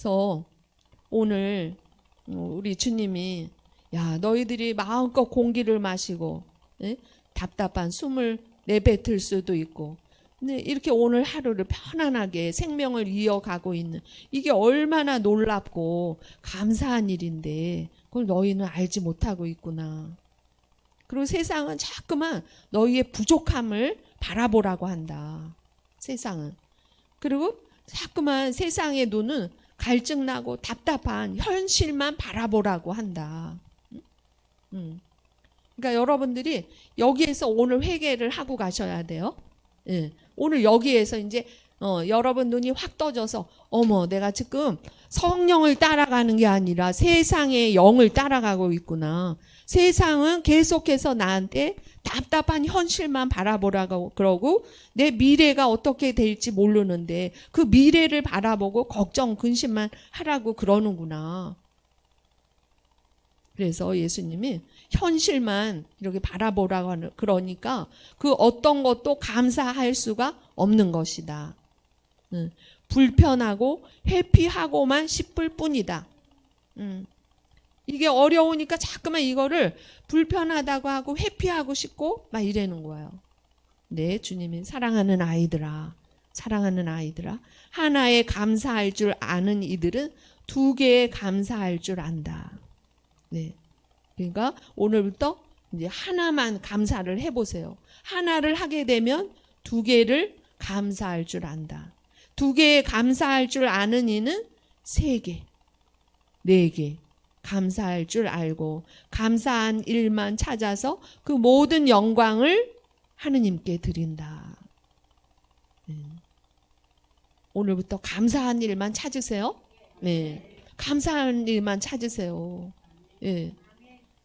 그래서 오늘 어, 우리 주님이 야 너희들이 마음껏 공기를 마시고 예? 답답한 숨을 내뱉을 수도 있고 근데 이렇게 오늘 하루를 편안하게 생명을 이어가고 있는 이게 얼마나 놀랍고 감사한 일인데 그걸 너희는 알지 못하고 있구나. 그리고 세상은 자꾸만 너희의 부족함을 바라보라고 한다. 세상은. 그리고 자꾸만 세상의 눈은 갈증나고 답답한 현실만 바라보라고 한다. 음? 음. 그러니까 여러분들이 여기에서 오늘 회개를 하고 가셔야 돼요. 예. 오늘 여기에서 이제 어, 여러분 눈이 확 떠져서 어머 내가 지금 성령을 따라가는 게 아니라 세상의 영을 따라가고 있구나. 세상은 계속해서 나한테 답답한 현실만 바라보라고 그러고 내 미래가 어떻게 될지 모르는데 그 미래를 바라보고 걱정 근심만 하라고 그러는구나. 그래서 예수님이 현실만 이렇게 바라보라고 하는 그러니까 그 어떤 것도 감사할 수가 없는 것이다. 음, 불편하고 회피하고만 싶을 뿐이다. 음. 이게 어려우니까 자꾸만 이거를 불편하다고 하고 회피하고 싶고 막 이러는 거예요. 네, 주님이 사랑하는 아이들아, 사랑하는 아이들아, 하나에 감사할 줄 아는 이들은 두 개에 감사할 줄 안다. 네. 그러니까 오늘부터 이제 하나만 감사를 해 보세요. 하나를 하게 되면 두 개를 감사할 줄 안다. 두 개에 감사할 줄 아는 이는 세 개, 네 개, 감사할 줄 알고 감사한 일만 찾아서 그 모든 영광을 하느님께 드린다. 네. 오늘부터 감사한 일만 찾으세요. 네. 감사한 일만 찾으세요. 예.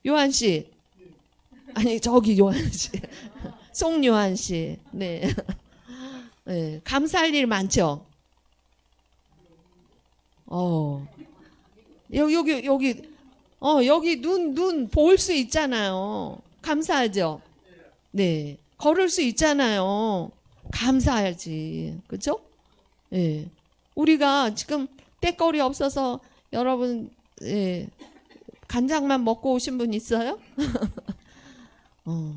요한 씨. 아니, 저기 요한 씨. 송요한 씨. 네. 네. 감사할 일 많죠? 어. 여기, 여기, 여기, 어, 여기 눈, 눈 볼 수 있잖아요. 감사하죠? 네. 걸을 수 있잖아요. 감사하지. 그죠? 예. 네. 우리가 지금 때거리 없어서 여러분, 예. 간장만 먹고 오신 분 있어요? 어.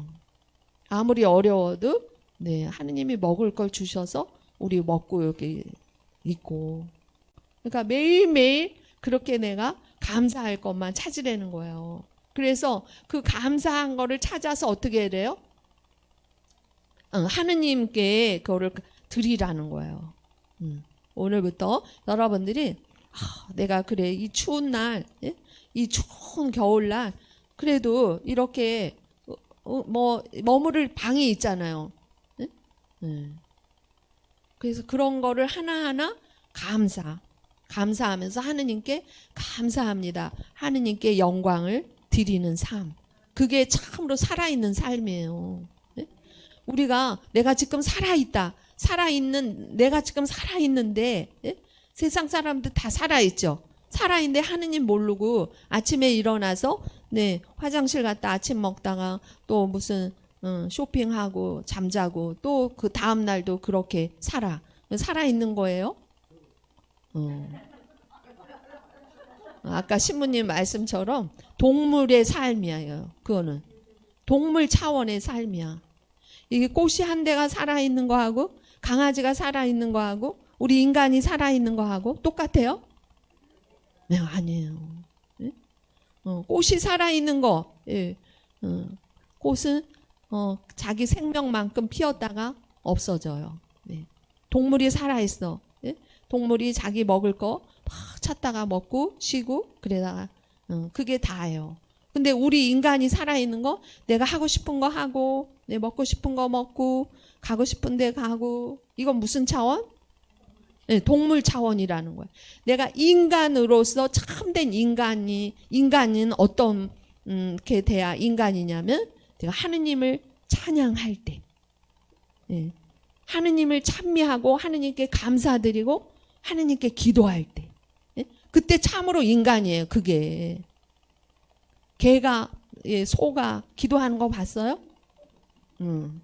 아무리 어려워도, 네. 하느님이 먹을 걸 주셔서 우리 먹고 여기 있고. 그러니까 매일매일 그렇게 내가 감사할 것만 찾으려는 거예요. 그래서 그 감사한 거를 찾아서 어떻게 해야 돼요? 어, 하느님께 그거를 드리라는 거예요. 음. 오늘부터 여러분들이 아, 내가 그래 이 추운 날, 예? 이 추운 겨울날 그래도 이렇게 어, 어, 뭐 머무를 방이 있잖아요. 예? 예. 그래서 그런 거를 하나하나 감사, 감사하면서 하느님께 감사합니다. 하느님께 영광을 드리는 삶. 그게 참으로 살아있는 삶이에요. 네? 우리가 내가 지금 살아있다. 살아있는, 내가 지금 살아있는데, 예? 세상 사람들 다 살아있죠. 살아있는데 하느님 모르고 아침에 일어나서, 네, 화장실 갔다 아침 먹다가 또 무슨, 음, 쇼핑하고 잠자고 또 그 다음날도 그렇게 살아. 살아있는 거예요? 어. 아까 신부님 말씀처럼 동물의 삶이에요. 그거는 동물 차원의 삶이야. 이게 꽃이 한 대가 살아 있는 거하고 강아지가 살아 있는 거하고 우리 인간이 살아 있는 거하고 똑같아요? 네, 아니에요. 네? 어, 꽃이 살아 있는 거, 예. 어, 꽃은 어, 자기 생명만큼 피었다가 없어져요. 네. 동물이 살아 있어. 동물이 자기 먹을 거 막 찾다가 먹고 쉬고 그러다가 어, 그게 다예요. 근데 우리 인간이 살아있는 거 내가 하고 싶은 거 하고 내 먹고 싶은 거 먹고 가고 싶은 데 가고 이건 무슨 차원? 네, 동물 차원이라는 거예요. 내가 인간으로서 참된 인간이 인간은 어떤 음, 게 돼야 인간이냐면 내가 하느님을 찬양할 때, 네, 하느님을 찬미하고 하느님께 감사드리고 하느님께 기도할 때 예? 그때 참으로 인간이에요. 그게 개가 예, 소가 기도하는 거 봤어요? 음.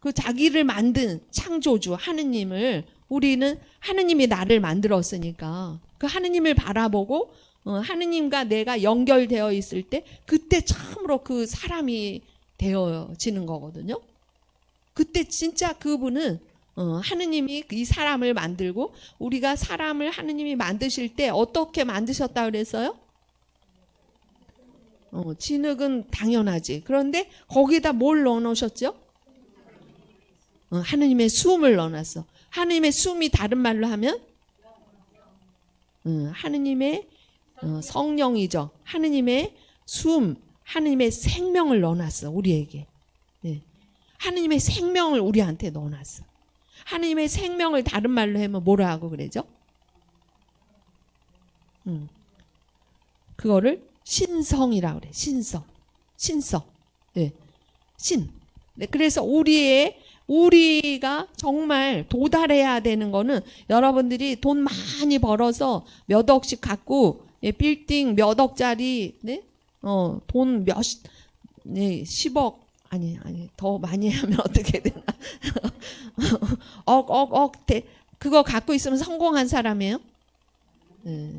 그 자기를 만든 창조주 하느님을 우리는 하느님이 나를 만들었으니까 그 하느님을 바라보고 어, 하느님과 내가 연결되어 있을 때 그때 참으로 그 사람이 되어지는 거거든요. 그때 진짜 그분은 어, 하느님이 이 사람을 만들고 우리가 사람을 하느님이 만드실 때 어떻게 만드셨다 그랬어요? 어, 진흙은 당연하지. 그런데 거기다 뭘 넣어 놓으셨죠? 어, 하느님의 숨을 넣어놨어. 하느님의 숨이 다른 말로 하면 어, 하느님의 어, 성령이죠. 하느님의 숨, 하느님의 생명을 넣어놨어 우리에게. 예. 하느님의 생명을 우리한테 넣어놨어. 하느님의 생명을 다른 말로 하면 뭐라 하고 그러죠? 음. 그거를 신성이라 그래. 신성. 신성. 예. 신. 네, 그래서 우리의 우리가 정말 도달해야 되는 거는 여러분들이 돈 많이 벌어서 몇 억씩 갖고 예, 빌딩 몇 억짜리 네? 어, 돈 몇, 네, 10억 아니 아니 더 많이 하면 어떻게 되나 억억억 대 그거 갖고 있으면 성공한 사람이에요? 예.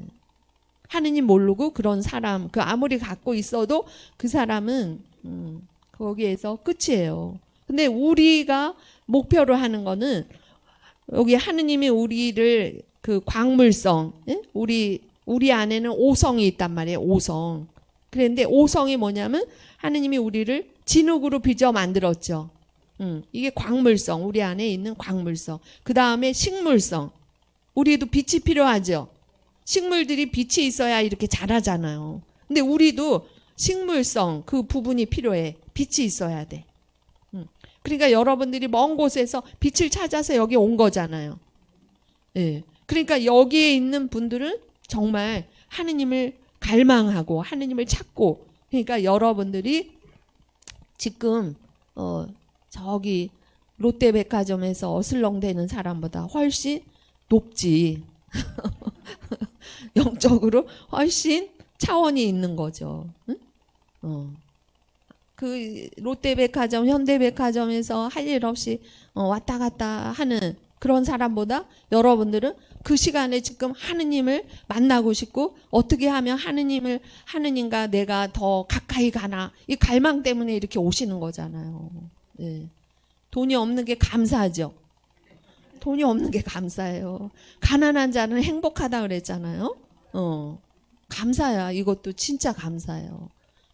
하느님 모르고 그런 사람 그 아무리 갖고 있어도 그 사람은 음, 거기에서 끝이에요. 근데 우리가 목표로 하는 거는 여기 하느님이 우리를 그 광물성 예? 우리 우리 안에는 오성이 있단 말이에요. 오성. 그런데 오성이 뭐냐면 하느님이 우리를 진흙으로 빚어 만들었죠. 음, 이게 광물성, 우리 안에 있는 광물성. 그 다음에 식물성. 우리도 빛이 필요하죠. 식물들이 빛이 있어야 이렇게 자라잖아요. 근데 우리도 식물성 그 부분이 필요해. 빛이 있어야 돼. 음, 그러니까 여러분들이 먼 곳에서 빛을 찾아서 여기 온 거잖아요. 예. 그러니까 여기에 있는 분들은 정말 하느님을 갈망하고 하느님을 찾고 그러니까 여러분들이 지금 어 저기 롯데백화점에서 어슬렁대는 사람보다 훨씬 높지 영적으로 훨씬 차원이 있는 거죠. 응? 어. 그 롯데백화점, 현대백화점에서 할 일 없이 어, 왔다 갔다 하는 그런 사람보다 여러분들은 그 시간에 지금 하느님을 만나고 싶고 어떻게 하면 하느님을 하느님과 내가 더 가까이 가나 이 갈망 때문에 이렇게 오시는 거잖아요. 예. 돈이 없는 게 감사하죠. 돈이 없는 게 감사해요. 가난한 자는 행복하다 그랬잖아요. 어. 감사야. 이것도 진짜 감사해요.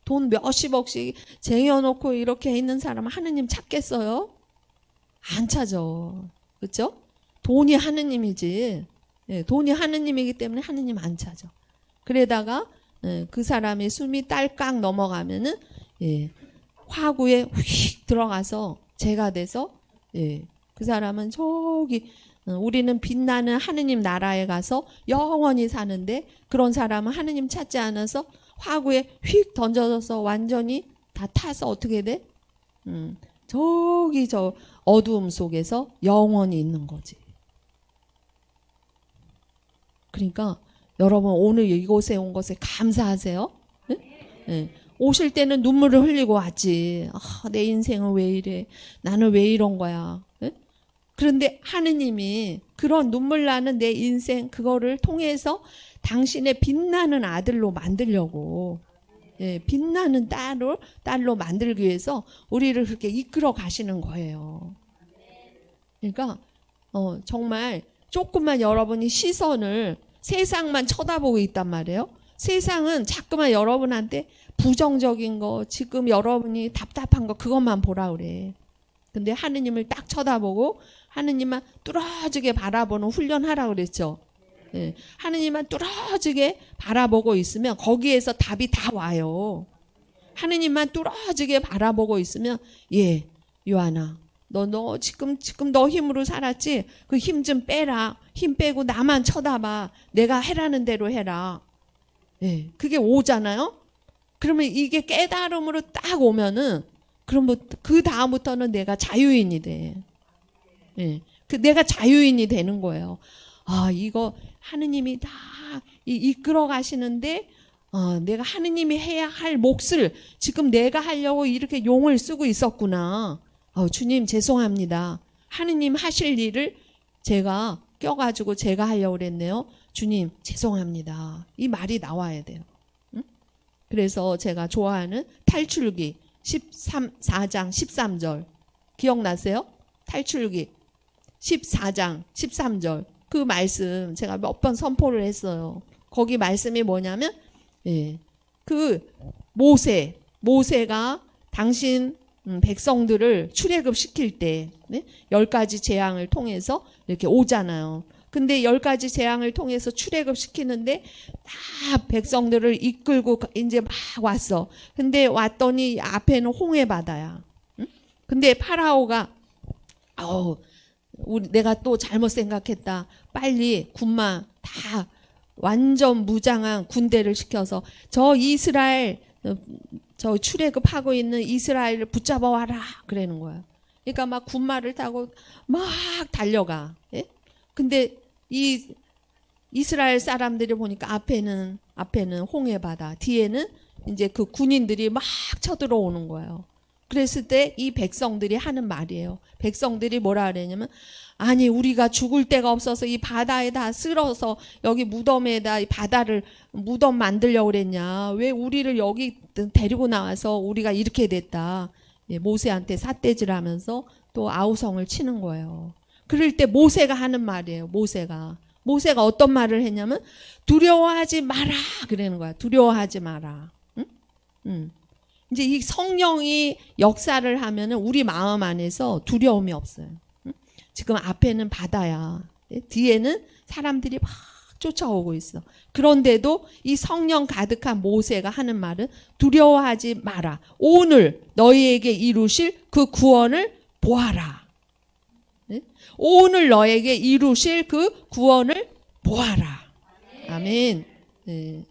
돈 몇십억씩 쟁여놓고 이렇게 있는 사람 하느님 찾겠어요? 안 찾아. 그렇죠? 돈이 하느님이지. 예, 돈이 하느님이기 때문에 하느님 안 찾아. 그러다가 예, 그 사람의 숨이 딸깍 넘어가면은 예, 화구에 휙 들어가서 재가 돼서 예, 그 사람은 저기 어, 우리는 빛나는 하느님 나라에 가서 영원히 사는데 그런 사람은 하느님 찾지 않아서 화구에 휙 던져져서 완전히 다 타서 어떻게 돼? 음, 저기 저 어두움 속에서 영원히 있는 거지. 그러니까 여러분 오늘 이곳에 온 것에 감사하세요. 네? 네. 오실 때는 눈물을 흘리고 왔지. 아, 내 인생은 왜 이래? 나는 왜 이런 거야? 네? 그런데 하느님이 그런 눈물 나는 내 인생 그거를 통해서 당신의 빛나는 아들로 만들려고 예, 빛나는 딸로 딸로 만들기 위해서 우리를 그렇게 이끌어 가시는 거예요. 그러니까 어, 정말 조금만 여러분이 시선을 세상만 쳐다보고 있단 말이에요. 세상은 자꾸만 여러분한테 부정적인 거, 지금 여러분이 답답한 거 그것만 보라 그래. 근데 하느님을 딱 쳐다보고 하느님만 뚫어지게 바라보는 훈련하라 그랬죠. 예, 하느님만 뚫어지게 바라보고 있으면 거기에서 답이 다 와요. 하느님만 뚫어지게 바라보고 있으면 예, 요한아, 너 너 지금 지금 너 힘으로 살았지? 그 힘 좀 빼라. 힘 빼고 나만 쳐다봐. 내가 해라는 대로 해라. 예, 그게 오잖아요. 그러면 이게 깨달음으로 딱 오면은 그럼 뭐 그 다음부터는 내가 자유인이 돼. 예, 그 내가 자유인이 되는 거예요. 아 이거 하느님이 다 이- 이끌어 가시는데 어, 내가 하느님이 해야 할 몫을 지금 내가 하려고 이렇게 용을 쓰고 있었구나. 어, 주님 죄송합니다. 하느님 하실 일을 제가 껴가지고 제가 하려고 그랬네요. 주님 죄송합니다. 이 말이 나와야 돼요. 응? 그래서 제가 좋아하는 탈출기 13 4장 13절 기억나세요? 탈출기 14장 13절 그 말씀 제가 몇 번 선포를 했어요. 거기 말씀이 뭐냐면 예. 그 모세 모세가 당신 음, 백성들을 출애굽 시킬 때 네? 열 가지 재앙을 통해서 이렇게 오잖아요. 근데 열 가지 재앙을 통해서 출애굽 시키는데 다 백성들을 이끌고 가- 이제 막 왔어. 근데 왔더니 앞에는 홍해 바다야. 응? 근데 파라오가 아우 우리 내가 또 잘못 생각했다. 빨리 군마 다 완전 무장한 군대를 시켜서 저 이스라엘 어, 저 출애굽하고 있는 이스라엘을 붙잡아 와라 그러는 거야. 그러니까 막 군마를 타고 막 달려가. 예? 근데 이 이스라엘 사람들이 보니까 앞에는 앞에는 홍해 바다, 뒤에는 이제 그 군인들이 막 쳐들어오는 거예요. 그랬을 때 이 백성들이 하는 말이에요. 백성들이 뭐라 그랬냐면 아니 우리가 죽을 데가 없어서 이 바다에다 쓸어서 여기 무덤에다 이 바다를 무덤 만들려고 그랬냐. 왜 우리를 여기 데리고 나와서 우리가 이렇게 됐다. 예, 모세한테 삿대질 하면서 또 아우성을 치는 거예요. 그럴 때 모세가 하는 말이에요. 모세가. 모세가 어떤 말을 했냐면 두려워하지 마라 그러는 거야. 두려워하지 마라. 응? 응. 이제 이 성령이 역사를 하면은 우리 마음 안에서 두려움이 없어요. 응? 지금 앞에는 바다야. 예? 뒤에는 사람들이 막 쫓아오고 있어. 그런데도 이 성령 가득한 모세가 하는 말은 두려워하지 마라. 오늘 너희에게 이루실 그 구원을 보아라. 예? 오늘 너에게 이루실 그 구원을 보아라. 아멘. 예.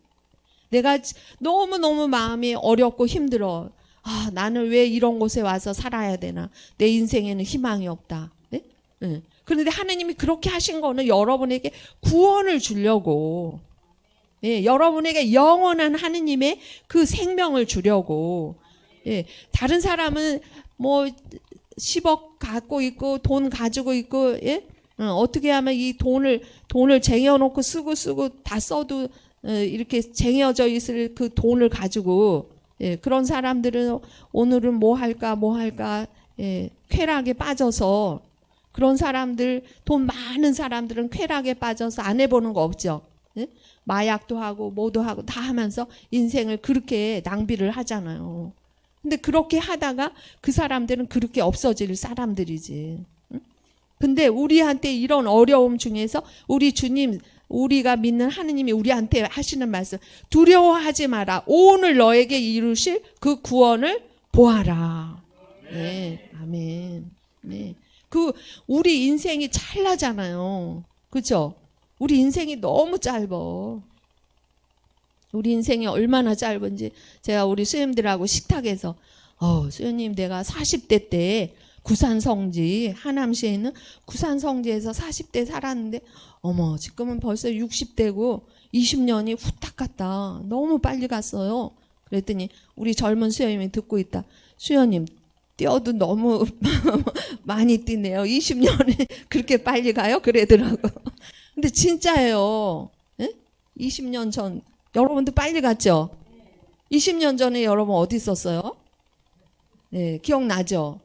내가 너무 너무 마음이 어렵고 힘들어. 아, 나는 왜 이런 곳에 와서 살아야 되나? 내 인생에는 희망이 없다. 네? 예. 그런데 하나님이 그렇게 하신 거는 여러분에게 구원을 주려고. 예, 여러분에게 영원한 하느님의 그 생명을 주려고. 예, 다른 사람은 뭐 10억 갖고 있고 돈 가지고 있고 예? 어, 떻게 하면 이 돈을 돈을 쟁여놓고 쓰고 쓰고 다 써도 어, 이렇게 쟁여져 있을 그 돈을 가지고 예, 그런 사람들은 오늘은 뭐 할까 뭐 할까 예, 쾌락에 빠져서 그런 사람들 돈 많은 사람들은 쾌락에 빠져서 안 해보는 거 없죠. 예? 마약도 하고 뭐도 하고 다 하면서 인생을 그렇게 낭비를 하잖아요. 근데 그렇게 하다가 그 사람들은 그렇게 없어질 사람들이지. 응? 근데 우리한테 이런 어려움 중에서 우리 주님 우리가 믿는 하느님이 우리한테 하시는 말씀 두려워하지 마라. 오늘 너에게 이루실 그 구원을 보아라. 네, 아멘. 네, 그 우리 인생이 찰나잖아요. 그렇죠? 우리 인생이 너무 짧어. 우리 인생이 얼마나 짧은지 제가 우리 수님들하고 식탁에서 어, 수녀님 내가 40대 때 구산 성지 하남시에 있는 구산 성지에서 40대 살았는데 어머 지금은 벌써 60대고 20년이 후딱 갔다. 너무 빨리 갔어요. 그랬더니 우리 젊은 수녀님이 듣고 있다. 수녀님 뛰어도 너무 많이 뛰네요. 20년이 그렇게 빨리 가요? 그러더라고. 근데 진짜예요. 예? 20년 전 여러분도 빨리 갔죠? 20년 전에 여러분 어디 있었어요? 네, 기억나죠?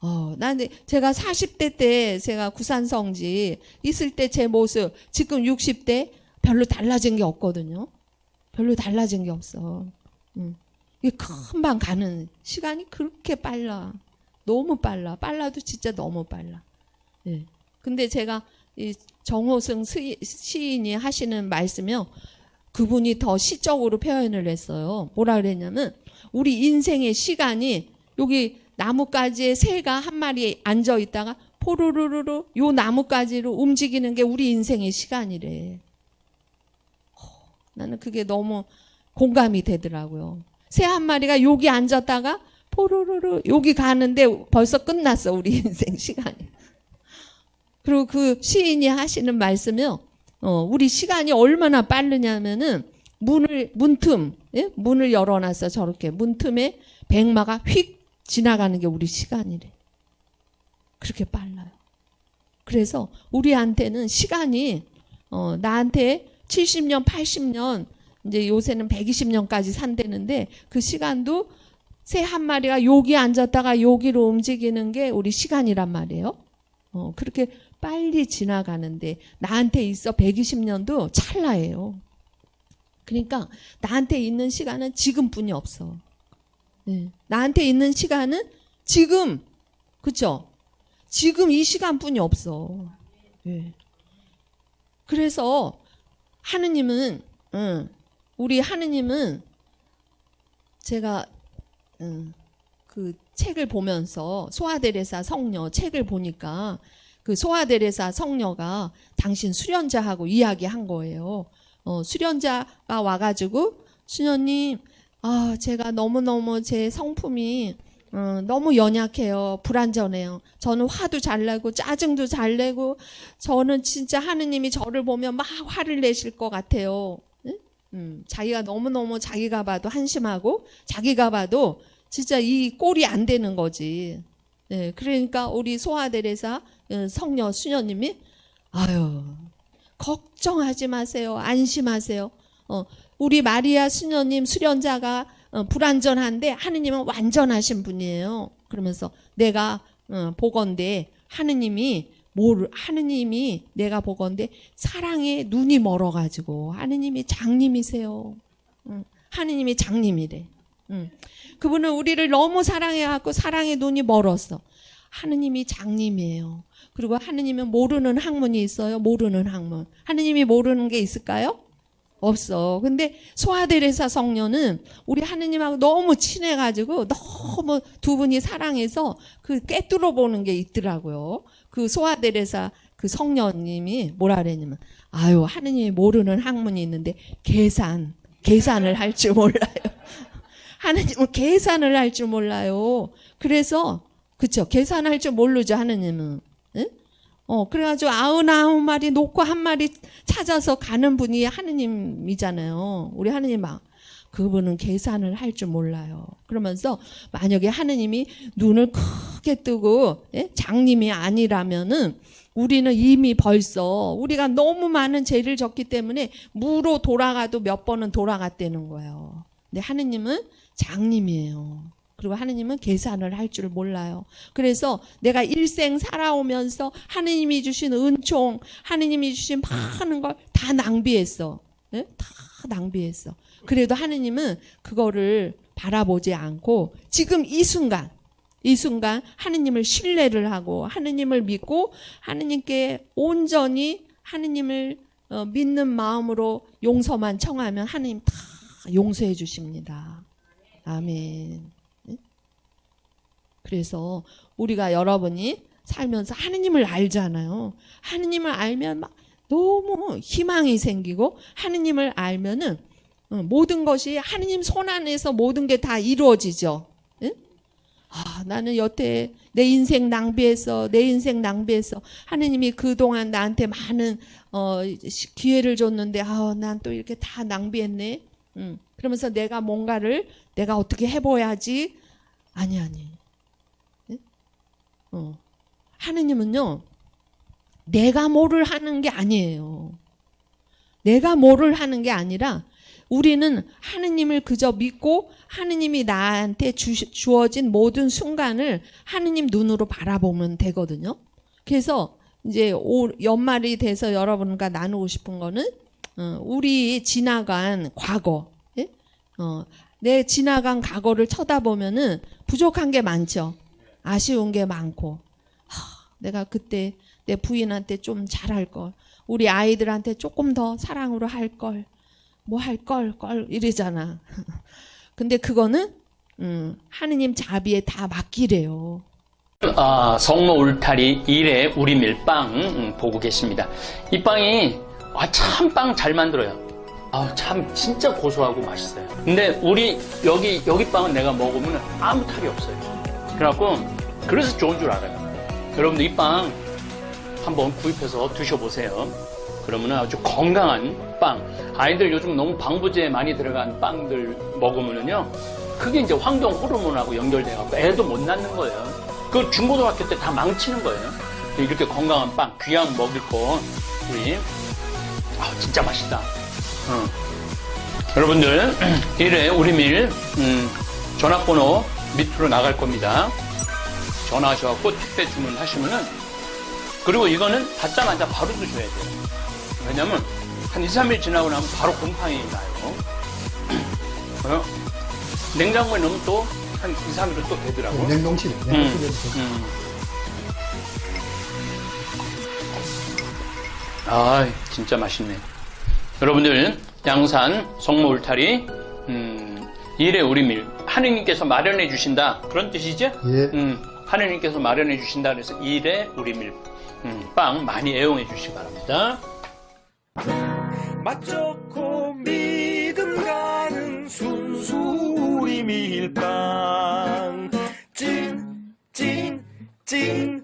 어, 난 제가 40대 때 제가 구산 성지 있을 때 제 모습 지금 60대 별로 달라진 게 없거든요. 별로 달라진 게 없어. 음. 이게 금방 가는 시간이 그렇게 빨라. 너무 빨라. 빨라도 진짜 너무 빨라. 예. 근데 제가 이 정호승 시- 시인이 하시는 말씀이요. 그분이 더 시적으로 표현을 했어요. 뭐라 그랬냐면 우리 인생의 시간이 여기 나뭇가지에 새가 한 마리 앉아 있다가 포르르르르 요 나뭇가지로 움직이는 게 우리 인생의 시간이래. 어, 나는 그게 너무 공감이 되더라고요. 새 한 마리가 여기 앉았다가 포르르르 여기 가는데 벌써 끝났어 우리 인생 시간이. 그리고 그 시인이 하시는 말씀이요. 어, 우리 시간이 얼마나 빠르냐면은 문을 문틈 예? 문을 열어놨어 저렇게 문틈에 백마가 휙 지나가는 게 우리 시간이래. 그렇게 빨라요. 그래서 우리한테는 시간이 어, 나한테 70년, 80년 이제 요새는 120년까지 산다는데 그 시간도 새 한 마리가 여기 앉았다가 여기로 움직이는 게 우리 시간이란 말이에요. 어, 그렇게 빨리 지나가는데 나한테 있어 120년도 찰나예요. 그러니까 나한테 있는 시간은 지금뿐이 없어. 네. 나한테 있는 시간은 지금, 그쵸? 지금 이 시간뿐이 없어. 예. 그래서 하느님은, 응, 우리 하느님은 제가 응, 그 책을 보면서 소아데레사 성녀 책을 보니까 그 소아데레사 성녀가 당신 수련자하고 이야기한 거예요. 어, 수련자가 와가지고 수녀님, 아 제가 너무 너무 제 성품이 어, 너무 연약해요. 불안전해요. 저는 화도 잘 내고 짜증도 잘 내고 저는 진짜 하느님이 저를 보면 막 화를 내실 것 같아요. 응? 음, 자기가 너무너무 자기가 봐도 한심하고 자기가 봐도 진짜 이 꼴이 안 되는 거지. 네, 그러니까 우리 소아데레사 어, 성녀 수녀님이 아유 걱정하지 마세요. 안심하세요. 어, 우리 마리아 수녀님 수련자가 어, 불완전한데 하느님은 완전하신 분이에요. 그러면서 내가 어, 보건대 하느님이 뭘 하느님이 내가 보건대 사랑에 눈이 멀어가지고 하느님이 장님이세요. 응, 하느님이 장님이래. 응. 그분은 우리를 너무 사랑해갖고 사랑의 눈이 멀었어. 하느님이 장님이에요. 그리고 하느님은 모르는 학문이 있어요. 모르는 학문. 하느님이 모르는 게 있을까요? 없어. 근데 소아데레사 성녀는 우리 하느님하고 너무 친해가지고 너무 두 분이 사랑해서 그 꿰뚫어 보는 게 있더라고요. 그 소아데레사 그 성녀님이 뭐라 그랬냐면 아유 하느님이 모르는 학문이 있는데 계산 계산을 할 줄 몰라요. 하느님은 계산을 할 줄 몰라요. 그래서 그쵸 계산할 줄 모르죠 하느님은. 응? 어 그래가지고 아흔아홉 마리 놓고 한 마리 찾아서 가는 분이 하느님이잖아요. 우리 하느님 막 그분은 계산을 할 줄 몰라요. 그러면서 만약에 하느님이 눈을 크게 뜨고 예? 장님이 아니라면은 우리는 이미 벌써 우리가 너무 많은 죄를 졌기 때문에 무로 돌아가도 몇 번은 돌아갔다는 거예요. 근데 하느님은 장님이에요. 그리고 하느님은 계산을 할 줄 몰라요. 그래서 내가 일생 살아오면서 하느님이 주신 은총, 하느님이 주신 많은 걸 다 낭비했어. 예? 다 낭비했어. 그래도 하느님은 그거를 바라보지 않고 지금 이 순간, 이 순간 하느님을 신뢰를 하고 하느님을 믿고 하느님께 온전히 하느님을 어, 믿는 마음으로 용서만 청하면 하느님 다 용서해 주십니다. 아멘. 그래서 우리가 여러분이 살면서 하느님을 알잖아요. 하느님을 알면 막 너무 희망이 생기고 하느님을 알면은 어, 모든 것이 하느님 손 안에서 모든 게 다 이루어지죠. 응? 아, 나는 여태 내 인생 낭비했어. 내 인생 낭비했어. 하느님이 그동안 나한테 많은 어, 시- 기회를 줬는데 아, 난 또 이렇게 다 낭비했네. 응. 그러면서 내가 뭔가를 내가 어떻게 해봐야지. 아니 아니. 응? 어. 하느님은요. 내가 뭐를 하는 게 아니에요. 내가 뭐를 하는 게 아니라 우리는 하느님을 그저 믿고 하느님이 나한테 주, 주어진 모든 순간을 하느님 눈으로 바라보면 되거든요. 그래서 이제 올, 연말이 돼서 여러분과 나누고 싶은 거는 어, 우리 지나간 과거, 예? 어, 내 지나간 과거를 쳐다보면은 부족한 게 많죠. 아쉬운 게 많고, 하, 내가 그때 내 부인한테 좀 잘할 걸, 우리 아이들한테 조금 더 사랑으로 할 걸, 뭐할 걸, 걸 이러잖아. 근데 그거는 음, 하느님 자비에 다 맡기래요. 아, 성모 울타리 1회 우리 밀빵 음, 보고 계십니다. 이 빵이 아, 참 빵 잘 만들어요. 아, 참 진짜 고소하고 맛있어요. 근데 우리 여기 여기 빵은 내가 먹으면 아무 탈이 없어요. 그래갖고 그래서 좋은 줄 알아요. 여러분들 이 빵 한번 구입해서 드셔보세요. 그러면 아주 건강한 빵. 아이들 요즘 너무 방부제 많이 들어간 빵들 먹으면은요. 그게 이제 환경 호르몬하고 연결돼갖고 애도 못 낳는 거예요. 그 중고등학교 때 다 망치는 거예요. 이렇게 건강한 빵, 귀한 먹일 거, 우리, 아, 진짜 맛있다. 어. 여러분들, 1회 우리밀, 음, 전화번호 밑으로 나갈 겁니다. 전화하셔갖고 택배 주문하시면은, 그리고 이거는 받자마자 바로 드셔야 돼요. 왜냐면, 한 2, 3일 지나고 나면 바로 곰팡이 나요. 어? 냉장고에 넣으면 또, 한 2, 3일은 또 되더라고. 냉동실에. 음, 냉동실에. 음. 아, 진짜 맛있네. 여러분들, 양산, 성모 울타리, 음, 일의 우리밀, 하느님께서 마련해 주신다. 그런 뜻이죠? 예. 음, 하느님께서 마련해 주신다. 그래서 일의 우리밀, 음, 빵 많이 애용해 주시기 바랍니다. 맛 좋고 믿음 가는 순수 우리 밀빵 찐 찐 찐